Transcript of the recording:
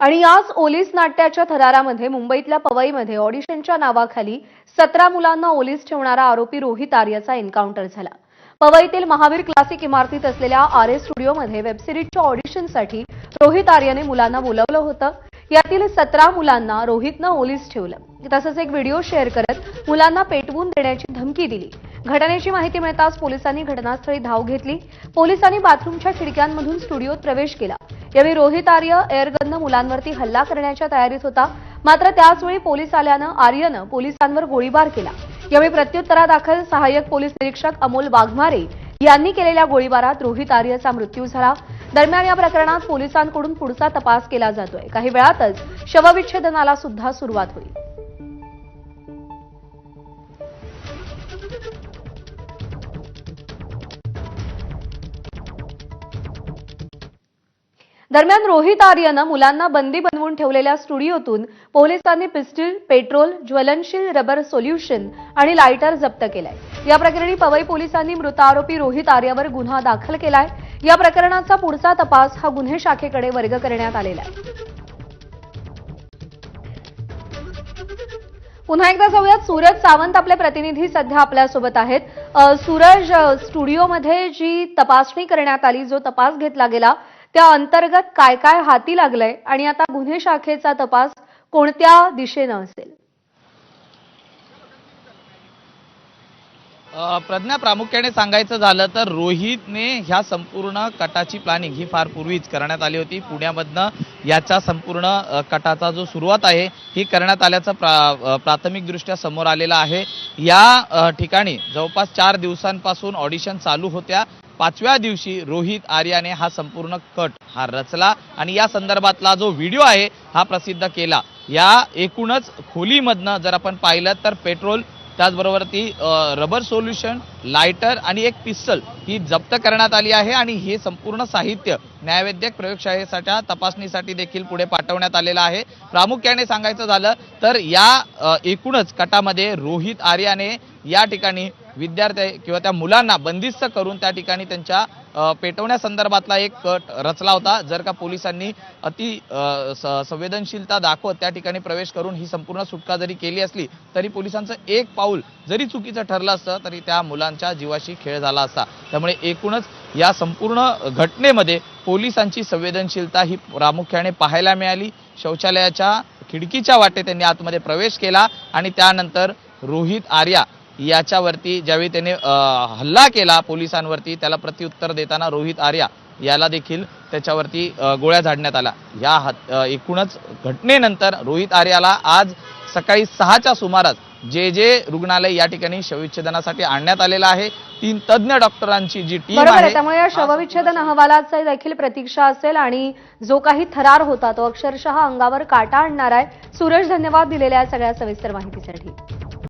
आणि याच ओलीस नाट्याच्या थरारामध्ये मुंबईतल्या पवईमध्ये ऑडिशनच्या नावाखाली सतरा मुलांना ओलीस ठेवणारा आरोपी रोहित आर्यचा एन्काउंटर झाला. पवईतील महावीर क्लासिक इमारतीत असलेल्या आर एस स्टुडिओमध्ये वेबसिरीजच्या ऑडिशनसाठी रोहित आर्यने मुलांना बोलावलं होतं. यातील सतरा मुलांना रोहितनं ओलीस ठेवलं. तसंच एक व्हिडिओ शेअर करत मुलांना पेटवून देण्याची धमकी दिली. घटनेची माहिती मिळताच पोलिसांनी घटनास्थळी धाव घेतली. पोलिसांनी बाथरूमच्या खिडक्यांमधून स्टुडिओत प्रवेश केला. यावेळी रोहित आर्य एअरगननं मुलांवरती हल्ला करण्याच्या तयारीत होता. मात्र त्याचवेळी पोलीस आल्यानं आर्यनं पोलिसांवर गोळीबार केला. यावेळी प्रत्युत्तरादाखल सहाय्यक पोलीस निरीक्षक अमोल वाघमारे यांनी केलेल्या गोळीबारात रोहित आर्यचा मृत्यू झाला. दरम्यान या प्रकरणात पोलिसांकडून पुढचा तपास केला जातोय. काही वेळातच शवविच्छेदनाला सुद्धा सुरुवात होईल. दरम्यान रोहित आर्यनं मुलांना बंदी बनवून ठेवलेल्या स्टुडिओतून पोलिसांनी पिस्टल पेट्रोल ज्वलनशील रबर सोल्युशन आणि लायटर जप्त केलाय. या प्रकरणी पवई पोलिसांनी मृत आरोपी रोहित आर्यावर गुन्हा दाखल केलाय. या प्रकरणाचा पुढचा तपास हा गुन्हे शाखेकडे वर्ग करण्यात आलेला आहे. पुन्हा एकदा जाऊयात. सूरज सावंत आपले प्रतिनिधी सध्या आपल्यासोबत आहेत. सूरज स्टुडिओमध्ये जी तपासणी करण्यात आली जो तपास घेतला गेला त्या अंतर्गत काय काय हाती लागलंय आणि आता गुन्हे शाखेचा तपास कोणत्या दिशेनं असेल? प्रज्ञा प्रामुख्याने सांगायचं झालं तर रोहितने ह्या संपूर्ण कटाची प्लॅनिंग ही फार पूर्वीच करण्यात आली होती. पुण्यामधनं याचा संपूर्ण कटाचा जो सुरुवात आहे ही करण्यात आल्याचं प्रा प्राथमिकदृष्ट्या समोर आलेलं आहे. या ठिकाणी जवळपास चार दिवसांपासून ऑडिशन चालू होत्या. पाचव्या दिवशी रोहित आर्याने हा संपूर्ण कट हा रचला आणि या संदर्भातला जो व्हिडिओ आहे हा प्रसिद्ध केला. या एकूणच खोलीमधनं जर आपण पाहिलं तर पेट्रोल त्याचबरोबर ती रबर सोल्युशन लायटर आणि एक पिस्टल ही जप्त करण्यात आली आहे आणि हे संपूर्ण साहित्य न्यायवैद्यक प्रयोगशाळेसाठी तपासणीसाठी देखील पुढे पाठवण्यात आलेलं आहे. प्रामुख्याने सांगायचं झालं तर या एकूणच कटामध्ये रोहित आर्याने या ठिकाणी विद्यार्थी किंवा त्या मुलांना बंदिस्त करून त्या ठिकाणी त्यांच्या पेटवण्यासंदर्भातला एक कट रचला होता. जर का पोलिसांनी अति स- संवेदनशीलता दाखवत त्या ठिकाणी प्रवेश करून ही संपूर्ण सुटका जरी केली असली तरी पोलिसांचं एक पाऊल जरी चुकीचं ठरलं असतं तरी त्या मुलांच्या जीवाशी खेळ झाला असता. त्यामुळे एकूणच या संपूर्ण घटनेमध्ये पोलिसांची संवेदनशीलता ही प्रामुख्याने पाहायला मिळाली. शौचालयाच्या खिडकीच्या वाटे त्यांनी आतमध्ये प्रवेश केला आणि त्यानंतर रोहित आर्या याच्यावरती ज्यावेळी त्याने हल्ला केला पोलिसांवरती त्याला प्रत्युत्तर देताना रोहित आर्या याला देखील त्याच्यावरती गोळ्या झाडण्यात आल्या. या हत- एकूणच घटनेनंतर रोहित आर्याला आज सकाळी सहाच्या सुमारास जे जे रुग्णालय या ठिकाणी शवविच्छेदनासाठी आणण्यात आलेलं आहे तीन तज्ज्ञ डॉक्टरांची जी टीम आहे त्यामुळे या शवविच्छेदन अहवालाचा देखील प्रतीक्षा असेल आणि जो काही थरार होता तो अक्षरशः अंगावर काटा आणणार आहे. सूरज धन्यवाद दिलेल्या सगळ्या सविस्तर माहितीसाठी.